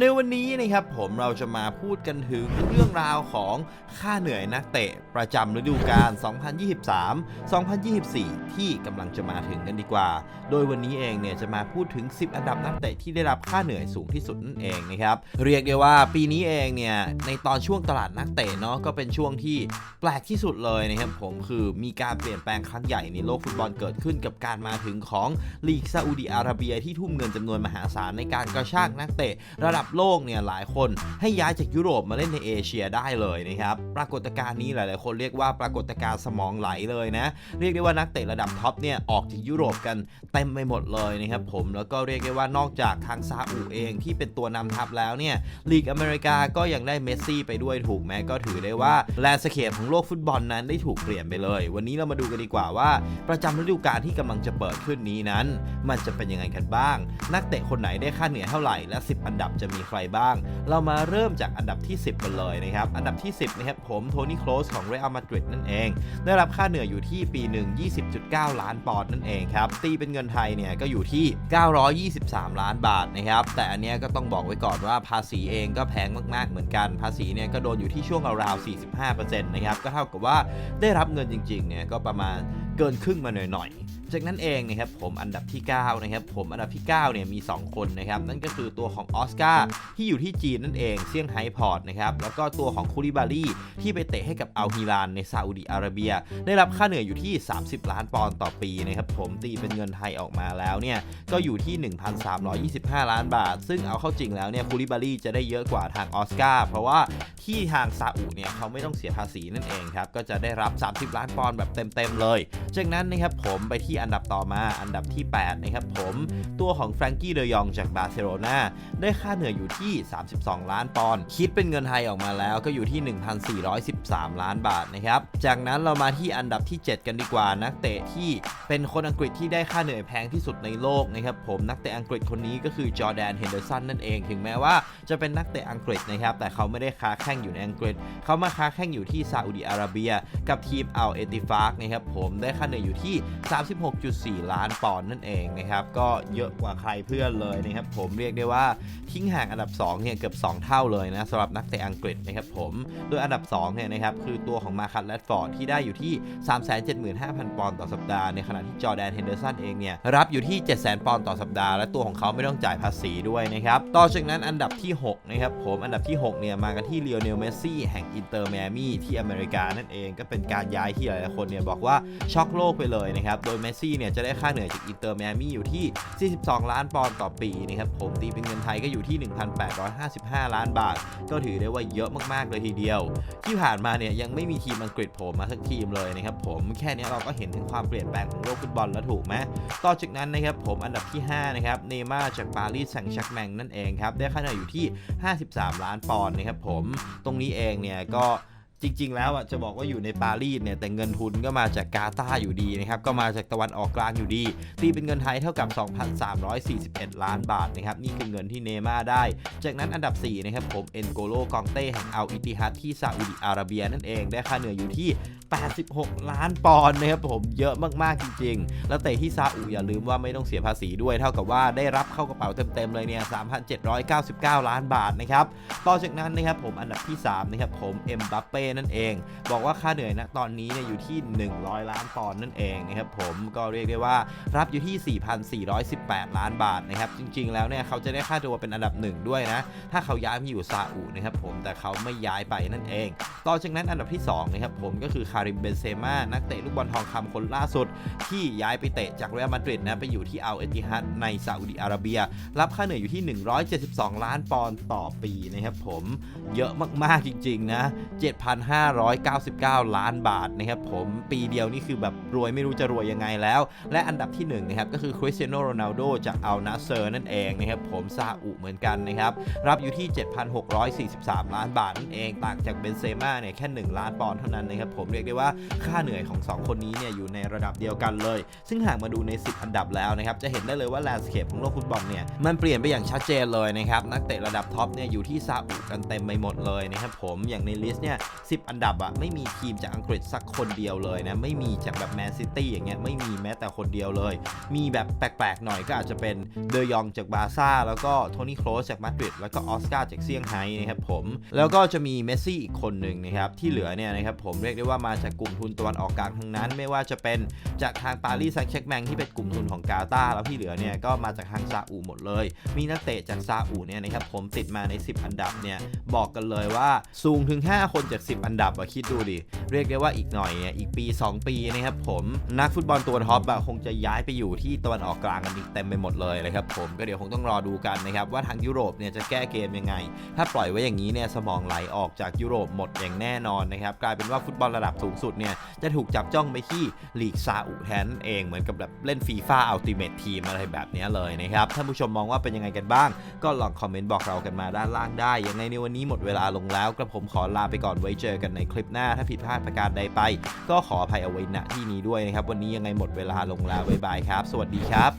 ในวันนี้นะครับผมเราจะมาพูดกันถึงเรื่องราวของค่าเหนื่อยนักเตะ ประจำฤดูกาล 2023-2024 ที่กำลังจะมาถึงกันดีกว่า โดยวันนี้เองเนี่ยจะมาพูดถึง 10 อันดับนักเตะที่ได้รับค่าเหนื่อยสูงที่สุดนั่นเองนะครับ เรียกได้ว่าปีนี้เองเนี่ยในตอนช่วงตลาดนักเตะเนาะก็เป็นช่วงที่แปลกที่สุดเลยนะครับผมคือมีการเปลี่ยนแปลงครั้งใหญ่ในโลกฟุตบอลเกิดขึ้นกับการมาถึงของลีกซาอุดิอาระเบียที่ทุ่มเงินจำนวนมหาศาลในการกระชากนักเตะระดับโลกเนี่ยหลายคนให้ย้ายจากยุโรปมาเล่นในเอเชียได้เลยนะครับปรากฏการณ์นี้หลาย ๆ คนเรียกว่าปรากฏการณ์สมองไหลเลยนะ เรียกได้ว่านักเตะระดับท็อปเนี่ยออกจากยุโรปกันเต็มไปหมดเลยนะครับผมแล้วก็เรียกได้ว่านอกจากทางซาอุเองที่เป็นตัวนำทัพแล้วเนี่ยลีกอเมริกาก็ยังได้เมสซี่ไปด้วยถูกไหมก็ถือได้ว่าแลนด์สเคปของโลกฟุตบอลนั้นได้ถูกเปลี่ยนไปเลย วันนี้เรามาดูกันดีกว่าว่า ประจำฤดูกาลที่กำลังจะเปิดขึ้นนี้นั้น มันจะเป็นยังไงกันบ้าง นักเตะคนไหนได้ค่าเหนื่อยเท่าไหร่และ 10 อันดับจะมีใครบ้าง เรามาเริ่มจากอันดับที่ 10 กันเลยนะครับ อันดับที่ 10 นะครับ ผมโทนี่โคลสของเรอัลมาดริดนั่นเอง ได้รับค่าเหนื่อยอยู่ที่ปีหนึ่ง20.9 ล้านปอนด์นั่นเองครับ ตีเป็นเงินไทยเนี่ยก็อยู่ที่ 923 ล้านบาทนะครับ แต่อันเนี้ยก็ต้องบอกไว้ก่อนว่าภาษีเองก็แพงมากๆเหมือนกัน ภาษีเนี่ยก็โดนอยู่ที่ช่วงราวๆ45%นะครับ ก็เท่ากับว่าได้รับเงินจริงๆเนี่ยก็ประมาณเกินครึ่งมาหน่อยๆ จากนั้นเองนะครับผมอันดับที่ 9 นะครับ ผมอันดับที่9เนี่ยมี 2 คนนะครับ นั่นก็คือตัวของออสการ์ที่อยู่ที่จีนนั่นเองเซี่ยงไฮ้พอร์ตนะครับแล้วก็ตัวของคูริบารีที่ไปเตะให้กับอัลฮิลานในซาอุดิอาระเบีย ได้รับค่าเหนื่อยอยู่ที่ 30 ล้านปอนด์ต่อปีนะครับผมตีเป็นเงินไทยออกมาแล้วเนี่ยก็อยู่ที่ 1,325 ล้านบาท ซึ่งเอาเข้าจริงแล้วเนี่ยคูริบารีจะได้เยอะกว่าทางออสการ์เพราะว่า ที่ทางซาอุเนี่ยเขาไม่ต้องเสียภาษีนั่นเองครับ ก็จะได้รับ 30 ล้านปอนด์แบบเต็ม ๆ เลย จากนั้นนะครับผมไปที่อันดับต่อมาอันดับที่ 8 นะครับผมตัวของแฟรงกี้เดยองจากบาร์เซโลนาได้ค่าเหนื่อยอยู่ที่ 32 ล้านปอนด์คิดเป็นเงินไทยออกมาแล้วก็อยู่ที่ 1,413 ล้านบาทนะครับจากนั้นเรามาที่อันดับที่ 7 กันดีกว่านักเตะที่เป็นคนอังกฤษที่ได้ค่าเหนื่อยแพงที่สุดในโลกนะครับผมนักเตะอังกฤษคนนี้ก็คือจอแดนเฮนเดอร์สันนั่นเอง ถึงแม้ว่าจะเป็นนักเตะอังกฤษนะครับแต่เขาไม่ได้ค้าแข่งอยู่ในอังกฤษ เขามาค้าแข่งอยู่ที่ซาอุดิอาระเบีย กับทีมอัลเอติฟากนะครับผมได้ค่าเหนื่อยอยู่ที่ 36.4 ล้านปอนด์นั่นเองนะครับก็เยอะกว่าใครเพื่อนเลยนะครับผมเรียกได้ว่าทิ้งห่างอันดับ2เนี่ยเกือบ 2 เท่าเลยนะสำหรับนักเตะอังกฤษนะครับผมโดยอันดับ2เนี่ยนะครับคือตัวของมาคัตแรดฟอร์ดที่ได้อยู่ที่ 375,000 ปอนด์ต่อสัปดาห์ในขณะที่จอแดนเฮนเดอร์สันเองเนี่ยรับอยู่ที่ 700,000 ปอนด์ต่อสัปดาห์และตัวของเขาไม่ต้องจ่ายภาษีด้วยนะครับต่อจากนั้นอันดับที่6นะครับผมอันดับที่6เนี่ยมากันที่เลโอเนลเมสซี่แห่งอินเตอร์แมมี่ที่อเมริกานั่นเองก็เป็นการย้ายที่หลายๆคนเนี่ยบอกว่าช็อกโลกไปเลยนะครับ โดยเมสซี่เนี่ยจะได้ค่าเหนื่อยจากอินเตอร์แมมี่อยู่ที่ 42 ล้านปอนด์ต่อปีนะครับผมตีเป็นเงินไทยก็อยู่ที่ 1,855 ล้านบาท ก็ถือได้ว่าเยอะมากๆเลยทีเดียว ที่ผ่านมาเนี่ยยังไม่มีทีมอังกฤษโผล่มาสักทีมเลยนะครับผมแค่นี้เราก็เห็นถึงความเปลี่ยนแปลงของโลกฟุตบอลแล้วถูกไหมต่อจากนั้นนะครับผมอันดับที่ 5 นะครับ เนย์มาร์จากปารีสแซงต์แชร์แมงนั่นเองครับ ได้ค่าเหนื่อยอยู่ที่ 53 ล้านปอนด์นะครับผมตรงนี้เองเนี่ยก็ จริง ๆ แล้วอะจะบอกว่าอยู่ในปารีสเนี่ยแต่เงินทุนก็มาจากกาตาร์อยู่ดีนะครับก็มาจากตะวันออกกลางอยู่ดีตีเป็นเงินไทยเท่ากับ 2,341 ล้านบาทนะครับนี่คือเงินที่เนย์มาได้ จากนั้นอันดับ4นะครับผมเอ็นโกโลกองเต้แห่งอัลอิติฮัดที่ซาอุดิอาระเบียนั่นเองได้ค่าเหนื่อยอยู่ที่ 86 ล้านปอนด์นะครับผมเยอะมากๆจริง ๆ แล้วเตะที่ซาอุอย่าลืมว่าไม่ต้องเสียภาษีด้วย เท่ากับว่าได้รับเข้ากระเป๋าเต็มๆเลยเนี่ย3,799 ล้านบาทนะครับต่อจากนั้นนะครับผมอันดับที่3นะครับผมเอ็มบัปเป้นั่นเอง บอกว่าค่าเหนื่อยนะตอนนี้เนี่ยอยู่ที่ 100 ล้านปอนด์นั่นเองนะครับผมก็เรียกได้ว่ารับอยู่ที่ 4,418 ล้านบาทนะครับจริงๆแล้วเนี่ยเขาจะได้ค่าตัวเป็นอันดับหนึ่งด้วยนะถ้าเขาย้ายมาอยู่ซาอุนะครับผมแต่เขาไม่ย้ายไปนั่นเอง ต่อจากนั้นอันดับที่2นะครับผมก็คือคาริมเบนเซม่านักเตะลูกบอลทองคำคนล่าสุด ที่ย้ายไปเตะจากเรอัลมาดริดนะไปอยู่ที่อัลเอติฮัดในซาอุดิอาระเบีย รับค่าเหนื่อยอยู่ที่ 172 ล้านปอนด์ต่อปีนะครับผมเยอะมากๆจริงๆนะ7,599 ล้านบาทนะครับผมปีเดียวนี่คือแบบรวยไม่รู้จะรวยยังไงแล้ว และอันดับที่1นะครับก็คือคริสเตียโนโรนัลโดจากอัลนาเซอร์นั่นเองนะครับผมซาอุเหมือนกันนะครับรับอยู่ที่ 7,643 ล้านบาทนั่นเองต่างจากเบนเซม่าเนี่ยแค่ 1 ล้านปอนด์เท่านั้นนะครับผมเรียกได้ว่าค่าเหนื่อยของ 2 คนนี้เนี่ยอยู่ในระดับเดียวกันเลย ซึ่งหากมาดูใน 10 อันดับแล้วนะครับจะเห็นได้เลยว่าแลนด์สเคปของโลกฟุตบอลเนี่ยมันเปลี่ยนไปอย่างชัดเจนเลยนะครับนักเตะระดับท็อปเนี่ยอยู่ที่ซาอุกันเต็มไปหมดเลยนะครับผมอย่างในลิสต์เนี่ย10 อันดับอะไม่มีทีมจากอังกฤษสักคนเดียวเลยนะไม่มีจากแบบแมนซิตี้อย่างเงี้ยไม่มีแม้แต่คนเดียวเลย มีแบบแปลกๆหน่อยก็อาจจะเป็นเดยองจากบาร์ซ่าแล้วก็โทนี่โครสจากมาดริดแล้วก็ออสการ์จากเซี่ยงไฮ้นะครับผมแล้วก็จะมีเมสซี่อีกคนหนึ่งนะครับที่เหลือเนี่ยนะครับผมเรียกได้ว่ามาจากกลุ่มทุนตะวันออกกลางทั้งนั้น ไม่ว่าจะเป็นจากทางปารีสแซงต์แชร์กแมงที่เป็นกลุ่มทุนของกาตาแล้วที่เหลือเนี่ยก็มาจากทางซาอุหมดเลย มีนักเตะจากซาอุเนี่ยนะครับผมติดมาใน 10 อันดับเนี่ยบอกกันเลยว่าสูงถึง 5 คนจาก10 อันดับอะคิดดูดิ เรียกได้ว่าอีกหน่อยเนี่ยอีกปี 2 ปีนะครับผมนักฟุตบอลตัวท็อปอะคงจะย้ายไปอยู่ที่ตะวันออกกลางกันอีกเต็มไปหมดเลยนะครับผมก็เดี๋ยวคงต้องรอดูกันนะครับว่าทางยุโรปเนี่ยจะแก้เกมยังไง ถ้าปล่อยไว้อย่างนี้เนี่ยสมองไหลออกจากยุโรปหมดอย่างแน่นอนนะครับกลายเป็นว่าฟุตบอลระดับสูงสุดเนี่ยจะถูกจับจ้องไปที่ลีกซาอุแทนเองเหมือนกับแบบเล่นฟีฟ่าอัลติเมททีมอะไรแบบนี้เลยนะครับท่านผู้ชมมองว่าเป็นยังไงกันบ้าง ก็ลองคอมเมนต์บอกเรากันมาด้านล่างได้ยังไงในวันนี้หมดเวลาลงแล้วกระผมขอลาไปก่อนไว้เจอกันในคลิปหน้าถ้าผิดพลาดประการใดไป ก็ขออภัยเอาไว้ณที่นี้ด้วยนะครับ วันนี้ยังไงหมดเวลาลงแล้วบ๊ายบายครับ สวัสดีครับ